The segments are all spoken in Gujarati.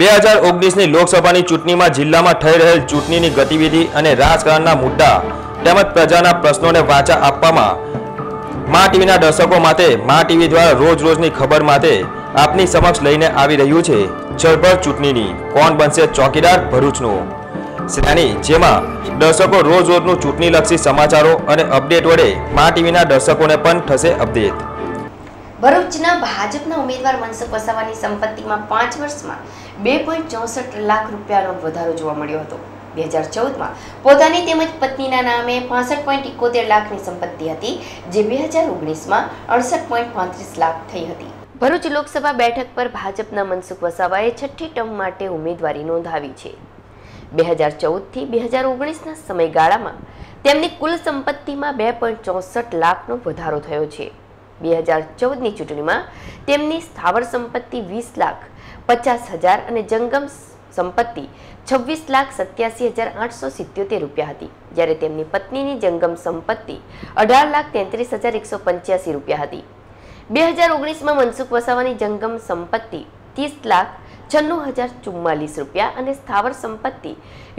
બે હજાર ઓગણીસની લોકસભાની ચૂંટણીમાં જિલ્લામાં થઈ રહેલ ચૂંટણીની ગતિવિધિ અને રાજકારણના મુદ્દા તેમજ પ્રજાના પ્રશ્નોને વાચા આપવામાં મા ટીવીના દર્શકો માટે, મા ટીવી દ્વારા રોજ રોજની ખબર માટે આપની સમક્ષ લઈને આવી રહ્યું છે જળભર ચૂંટણીની. કોણ બનશે ચોકીદાર? ભરૂચનું. શ્રેણી જેમાં દર્શકો રોજ રોજનું ચૂંટણીલક્ષી સમાચારો અને અપડેટ વડે મા ટીવીના દર્શકોને પણ થશે અપડેટ. ભરૂચના ભાજપના ઉમેદવાર મનસુખ વસાવાની સંપત્તિમાં પાંચ વર્ષમાં બે પોઈન્ટ ચોસઠ લાખ રૂપિયાનો વધારો જોવા મળ્યો હતો. બે હજાર ચૌદમાં પોતાની તેમજ પત્નીના નામે પાસઠ પોઈન્ટ ઇકોતેર લાખની સંપત્તિ હતી, જે બે હજાર ઓગણીસમાં અડસઠ પોઈન્ટ પાંત્રીસ લાખ થઈ હતી. ભરૂચ લોકસભા બેઠક પર ભાજપના મનસુખ વસાવાએ છઠ્ઠી ટર્મ માટે ઉમેદવારી નોંધાવી છે. બે હજાર ચૌદથી બે હજાર ઓગણીસના સમયગાળામાં તેમની કુલ સંપત્તિમાં બે પોઈન્ટ ચોસઠ લાખનો વધારો થયો છે. બે હજાર ચૌદની ચૂંટણીમાં તેમની સ્થાવર સંપત્તિ વીસ લાખ પચાસ હજાર અને જંગમ સંપત્તિ છવ્વીસ લાખ સત્યાસી હજાર આઠસો સિત્યોતેર રૂપિયા હતી. જ્યારે તેમની પત્નીની જંગમ સંપત્તિ અઢાર લાખ તેત્રીસ હજાર એકસો પંચ્યાસી રૂપિયા હતી. બે હજાર ઓગણીસમાં મનસુખ વસાવાની જંગમ સંપત્તિ ત્રીસ લાખ છન્નું હજાર ચુમ્માલીસ રૂપિયા અને સ્થાવર સંપત્તિ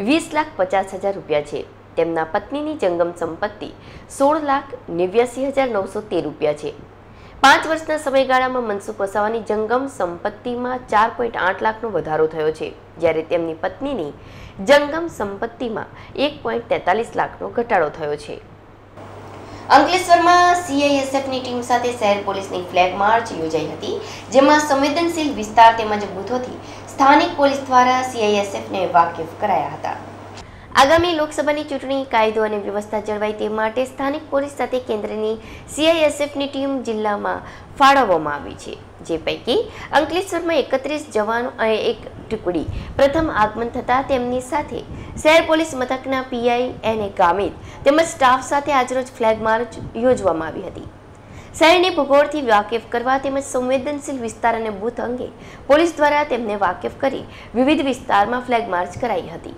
વીસ લાખ પચાસ હજાર રૂપિયા છે. તેમના પત્નીની જંગમ સંપત્તિ સોળ લાખ નેવ્યાસી હજાર નવસો તેર રૂપિયા છે. પાંચ વર્ષના સમયગાળામાં મનસુખ વસાવાની જંગમ સંપત્તિમાં ચાર પોઈન્ટ આઠ લાખનો વધારો થયો છે, જ્યારે તેમની પત્નીની જંગમ સંપત્તિમાં એક પોઈન્ટ તેતાલીસ લાખનો ઘટાડો થયો છે. અંકલેશ્વરમાં સીઆઈએસએફની ટીમ સાથે શહેર પોલીસની ફ્લેગ માર્ચ યોજાઈ હતી, જેમાં સંવેદનશીલ વિસ્તાર તેમજ બૂથોથી સ્થાનિક પોલીસ દ્વારા સીઆઈએસએફને વાકેફ કરાયા હતા. આગામી લોકસભાની ચૂંટણી કાયદો અને વ્યવસ્થા જળવાય તે માટે સ્થાનિક પોલીસ સાથે કેન્દ્રની સીઆઈએસએફની ટીમ જિલ્લામાં ફાળવવામાં આવી છે. જે પૈકી અંકલેશ્વરમાં એકત્રીસ જવાનો અને એક ટુકડી પ્રથમ આગમન થતાં તેમની સાથે શહેર પોલીસ મથકના પીઆઈ એન ગામિત તેમજ સ્ટાફ સાથે આજરોજ ફ્લેગ માર્ચ યોજવામાં આવી હતી. શહેરને ભૂગોળથી વાકેફ કરવા તેમજ સંવેદનશીલ વિસ્તાર અને બૂથ અંગે પોલીસ દ્વારા તેમને વાકેફ કરી વિવિધ વિસ્તારમાં ફ્લેગ માર્ચ કરાઈ હતી.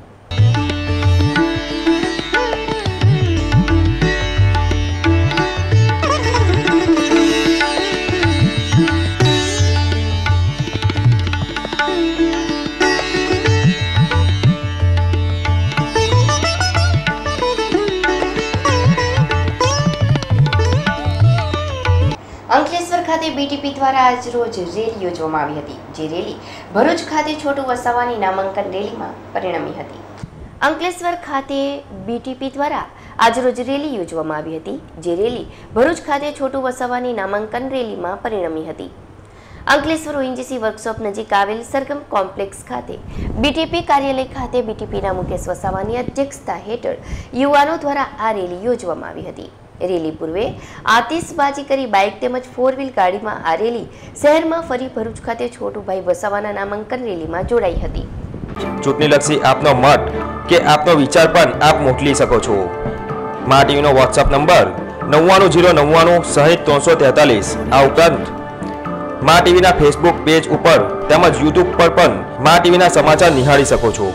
અંકલેશ્વર ખાતે બીટીપી દ્વારા આજ રોજ રેલી યોજવામાં આવી હતી, જે રેલી ભરૂચ ખાતે છોટું વસાવાની નામાંકન રેલીમાં પરિણમી હતી. અંકલેશ્વર ખાતે બીટીપી દ્વારા આજરોજ રેલી યોજવામાં આવી હતી, જે રેલી ભરૂચ ખાતે છોટું વસાવાની નામાંકન રેલીમાં પરિણમી હતી. અંકલેશ્વર ઓએનજીસી વર્કશોપ નજીક આવેલ સરગમ કોમ્પ્લેક્સ ખાતે બીટીપી કાર્યાલય ખાતે બીટીપીના મુકેશ વસાવાની અધ્યક્ષતા હેઠળ યુવાનો દ્વારા આ રેલી યોજવામાં આવી હતી. રેલી પૂર્વે. આતિશબાજી કરી બાઇક તેમજ ફોર વ્હીલ ગાડીમાં આ રેલી શહેરમાં ફરી ભરૂચ ખાતે છોટુભાઈ વસાવાના નામાંકન રેલીમાં જોડાઈ હતી. ચૂંટણીલક્ષી આપનો મત કે આપનો વિચાર પણ આપ મોકલી શકો છો. મા ટીવીનો વોટ્સઅપ નંબર નવ્વાણું જીરો નવ્વાણું સહિત ત્રણસો તેતાલીસ. આ ઉપરાંત મા ટીવીના ફેસબુક પેજ ઉપર તેમજ યુટ્યુબ પર પણ મા ટીવીના સમાચાર નિહાળી શકો છો.